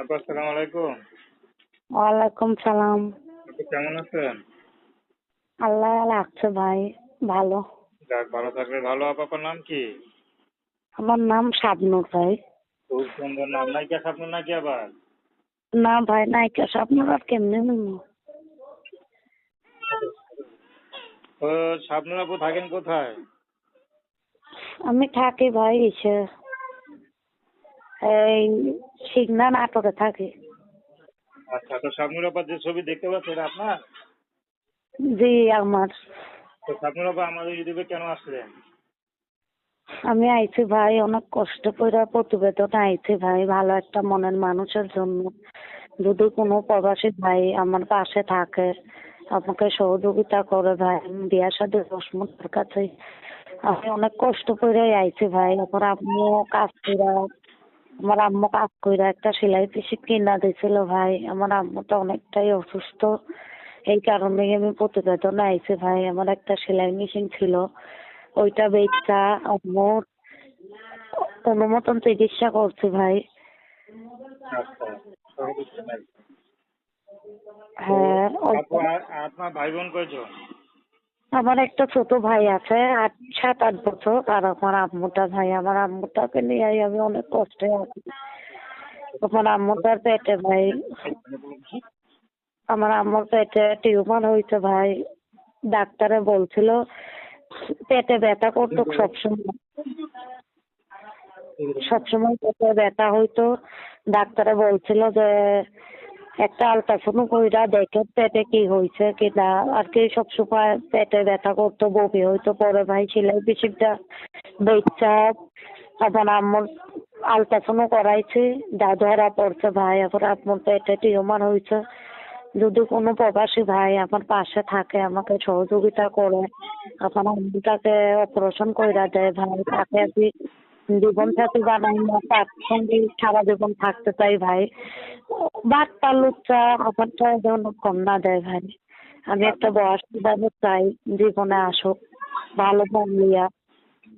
আপু আসসালামু আলাইকুম। ওয়ালাইকুম সালাম। আপু কেমন আছেন? আল্লাহ লাগছে ভাই ভালো। যাক ভালো থাকলে ভালো আপু আপনার নাম কি? আমার নাম শাবনুর ভাই। খুব সুন্দর নাম। নাকি আবার? না ভাই নায়িকা শাবনুর আর কেমনে তো আপু থাকেন কোথায়? আমি থাকি ভাই ইসে এই সিগনা নাটকে থাকি। আচ্ছা তো আপা যে ছবি দেখতে পাচ্ছেন আপনার? জি আমার। তো আপা আমাদের ইউটিউবে কেন আসলেন? আমি আইছি ভাই অনেক কষ্ট করে প্রতিবেদন আইছি ভাই ভালো একটা মনের মানুষের জন্য। যদি কোনো প্রবাসী ভাই আমার পাশে থাকে আমাকে সহযোগিতা করে ভাই আমি বিয়ার সাথে রসমতার কাছে। আমি অনেক কষ্ট করে আইছি ভাই আমার আম্মু কাজ করে আমার আম্মু কাজ কইরা একটা সেলাই পিসি কিনা দিয়েছিল ভাই। আমার আম্মুটা অনেকটাই অসুস্থ। এই কারণেই আমি প্রতিবেদন আইছি ভাই আমার একটা সেলাই মেশিন ছিল। ওইটা বেচা আম্মুর কোনো মতন চিকিৎসা করছি ভাই। আচ্ছা। হ্যাঁ আপনার ভাই বোন কয়জন? আমার একটা ছোট ভাই আছে, আট, সাত, আট বছর। আর আমার আম্মুটা ভাই, আমার আম্মুটাকে নিয়ে আমি অনেক কষ্টে আছি। আমার আম্মুটার পেটে ভাই, আমার আম্মুর পেটে টিউমার হয়েছে ভাই। ডাক্তারে বলছিল, পেটে ব্যথা করতো সবসময়। সবসময় পেটে ব্যথা হইতো। ডাক্তারে বলছিল যে একটা আলট্রাসাউন্ড কইরা দেখে পেটে কি হয়েছে কি না। আর কি সবসময় পেটে ব্যথা করতো, বমি হইতো। পরে ভাই সেলাই পিসিটা বেচা এখন আম্মুর আলট্রাসাউন্ড করাইছি যা ধরা পড়ছে ভাই। এখন আম্মুর পেটে টিউমার হয়েছে যদি কোনো প্রবাসী ভাই আমার পাশে থাকে, আমাকে সহযোগিতা করে, আমার আম্মুটাকে অপারেশন কইরা দেয় ভাই, তাকে আমি জীবন সাথী বানাই না তার সঙ্গে সারা জীবন থাকতে চাই ভাই। বাচ্চা লুচ্চা আমারটা যেন কম না দেয় ভাই। আমি একটা বয়স্ক মানুষ চাই, জীবনে আসুক, ভালো ফ্যামিলিয়া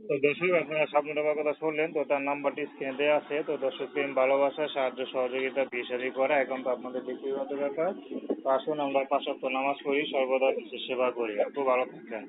তো দর্শক, আপনারা স্বপ্নুর আপার কথা শুনলেন, তো তার নাম্বারটি স্ক্রিনে আছে। তো দর্শক, প্রেম, ভালোবাসা, সাহায্য, সহযোগিতা বিয়ে করা। এখন তো আপনাদের ব্যক্তিগত ব্যাপার তো আসুন, আমরা পাঁচ নামাজ পড়ি, সর্বদা সেবা করি। খুব ভালো থাকবেন।